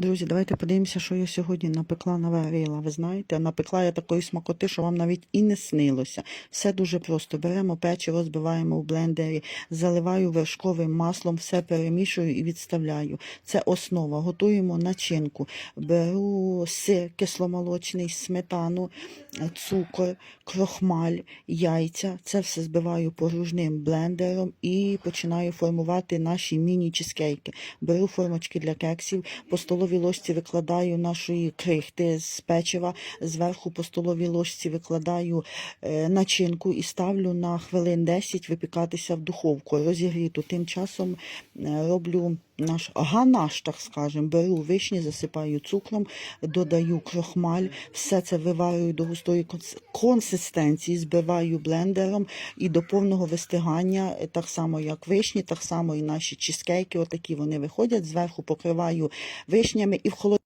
Друзі, давайте подивимося, що я сьогодні напекла наварила. Ви знаєте, напекла я такої смакоти, що вам навіть і не снилося. Все дуже просто. Беремо печиво, збиваємо в блендері, заливаю вершковим маслом, все перемішую і відставляю. Це основа. Готуємо начинку. Беру сир кисломолочний, сметану, цукор, крохмаль, яйця. Це все збиваю порожним блендером і починаю формувати наші міні-чизкейки. Беру формочки для кексів, по столовій ложці викладаю нашої крихти з печива, зверху по столовій ложці викладаю е, начинку і ставлю на хвилин 10 випікатися в духовку розігріту. Тим часом е, роблю наш ганаш, так скажемо. Беру вишні, засипаю цукром, додаю крохмаль, все це виварюю до густої консистенції, збиваю блендером і до повного вистигання, е, так само як вишні, так само і наші чизкейки, отакі вони виходять. Зверху покриваю вишнями і в холодильник